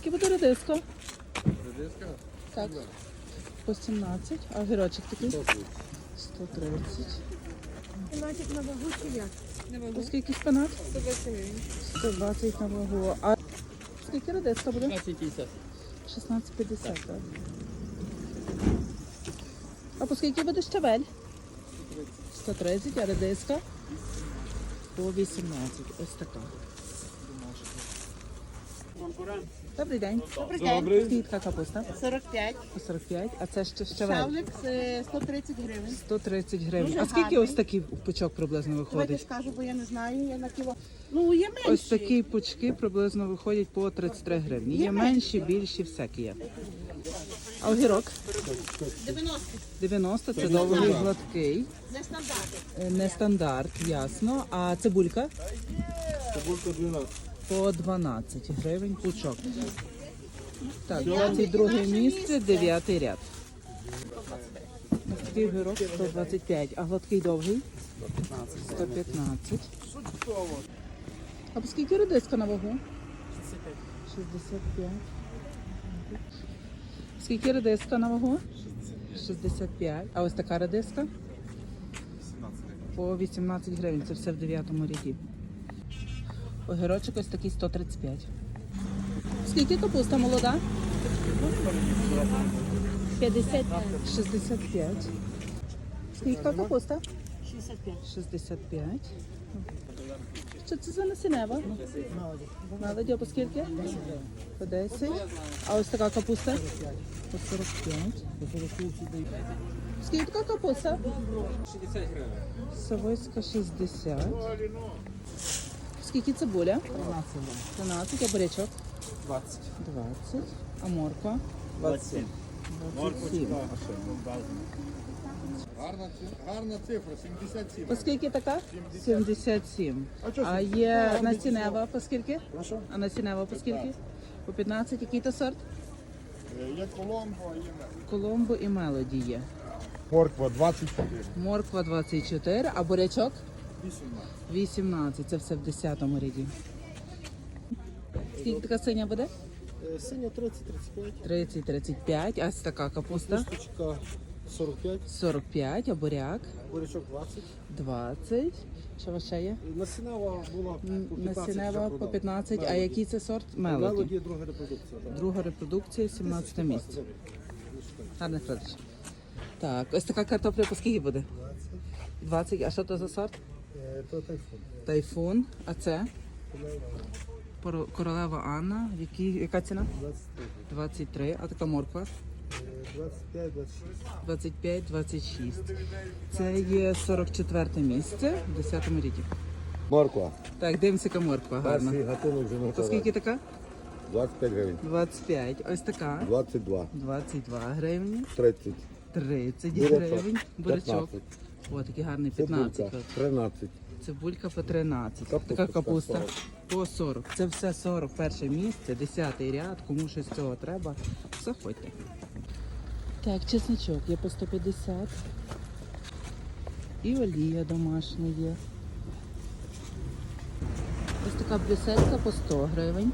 скільки буде редиска? Редиска? Так. По 17. А огірочок такий? 130. Пенатик на вагу чи як? На По скільки шпинат? 120 гривень. 120 на вагу. А скільки редиска буде? 15,50. 16,50, так. А по скільки буде щавель? 130, а редиска? По 18. Ось така. Добрий день. Добрий день. Скільки така капуста? 45. По 45. А це ще щавель? Шавлик е, 130 гривень. 130 гривень. Дуже А скільки гарний. ось такий пучок приблизно Давайте виходить? скажу, бо я не знаю, я на кіло. Ну, є менші. Ось такі пучки приблизно виходять по 33 гривні. Є менші, більші, всякі є. А огірок? 90. 90, це довгий гладкий. Не стандарт. Е, Не ясно. А цибулька? Цибулька 12. По 12 гривень пучок. Так, 22 місце, 9 ряд. Такий огірок 125, а гладкий довгий? 115. А по скільки редиска на вагу? 65. Скільки редиска на вагу? 65. А ось така редиска? По 18 гривень. Це все в 9 ряді. Огірочок ось такий 135. Скільки капуста молода? 55. 65. Скільки капуста? 65. 65. Що це за насінева? Молоді, по скільки? По 10. А ось така капуста? По 45. Скільки така капуста? 60 гривень. Савойська 60. Скільки цибуля? 13. А бурячок? 20. 20. А морква? 27. 27. Гарна, ці- гарна цифра, 77. По скільки така? 77. А є насінева по скільки? А насінева по скільки? По 15. Який то сорт? Є Коломбо, а є Мел. Коломбо і мелоді є. Морква 24. Морква 24, а бурячок 18. 18. Це все в 10 ряді. Скільки така синя буде? Е, Синя 30-35, 30-35. А ось така капуста? кусточка 45, 45, а буряк бурячок 20. 20. Що у вас ще є? Насінева була по 15 Насінева по продав. 15, а який це сорт? Мелоді. Мелоді друга репродукція. так. Друга репродукція, 17 місце. Гарних продаж. Так, ось така картопля по скільки буде? 20. А що то за сорт? Е, То тайфун. Тайфун. А це? Поро- Королева Анна. Які, яка ціна? 23. 23. А така морква? Е, 25-26. 25, 26. Це є 44 місце в 10 ряді. Морква. Так, дивимося, яка морква гарна. Перший гатунок вже готовий. скільки така? 25 гривень. 25. Ось така. 22. 22 гривні. 30. 30 Бурячок. гривень. Бурячок. 15. О, такий гарний 15. Цибулька. 13. Цибулька по 13. Капуста така капуста 40. по 40. Це все 40. Перше місце, 10 ряд. Кому щось з цього треба, заходьте. Так, чесничок є по 150. І олія домашня є. Ось така блюсетка по 100 гривень.